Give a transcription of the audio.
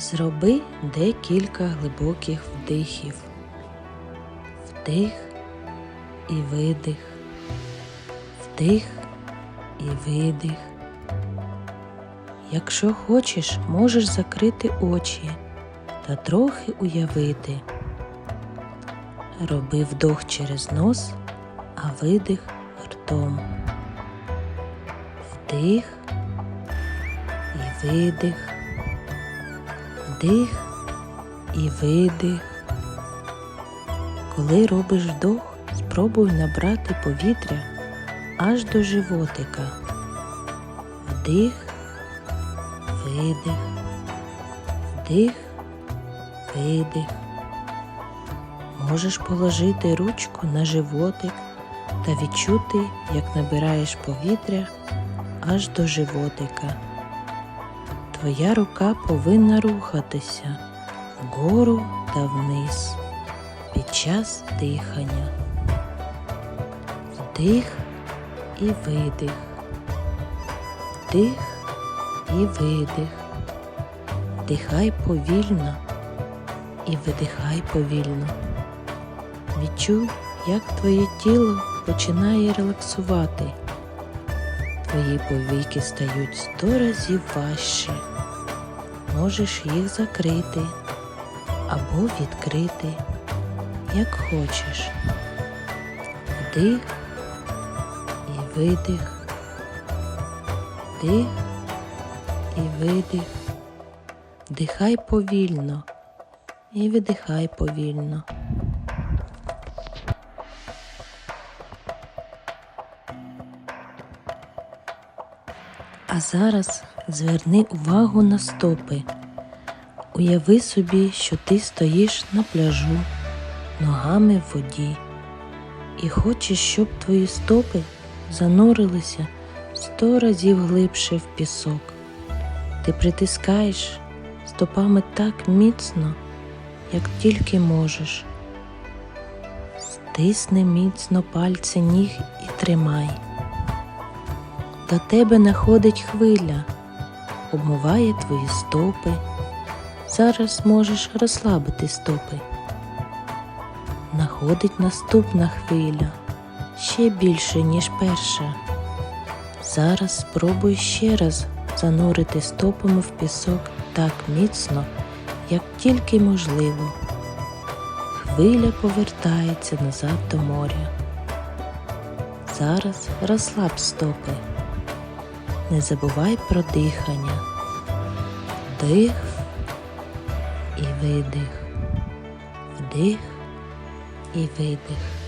Зроби декілька глибоких вдихів. Вдих і видих. Вдих і видих. Якщо хочеш, можеш закрити очі та трохи уявити. Роби вдох через нос, а видих ртом. Вдих і видих. Вдих і видих. Коли робиш вдох, спробуй набрати повітря аж до животика. Вдих, видих, вдих, видих. Можеш положити ручку на животик та відчути, як набираєш повітря аж до животика. Твоя рука повинна рухатися вгору та вниз під час дихання. Вдих і видих. Вдих і видих. Вдихай повільно і видихай повільно. Відчуй, як твоє тіло починає релаксувати. Твої повіки стають сто разів важче. Можеш їх закрити або відкрити, як хочеш. Вдих і видих, вдих і видих. Вдихай повільно і видихай повільно. А зараз зверни увагу на стопи. Уяви собі, що ти стоїш на пляжу, ногами в воді, і хочеш, щоб твої стопи занурилися сто разів глибше в пісок. Ти притискаєш стопами так міцно, як тільки можеш. Стисни міцно пальці ніг і тримай. До тебе находить хвиля, обмиває твої стопи. Зараз можеш розслабити стопи. Находить наступна хвиля, ще більше, ніж перша. Зараз спробуй ще раз занурити стопами в пісок так міцно, як тільки можливо. Хвиля повертається назад до моря. Зараз розслаб стопи. Не забувай про дихання. Вдих і видих. Вдих і видих.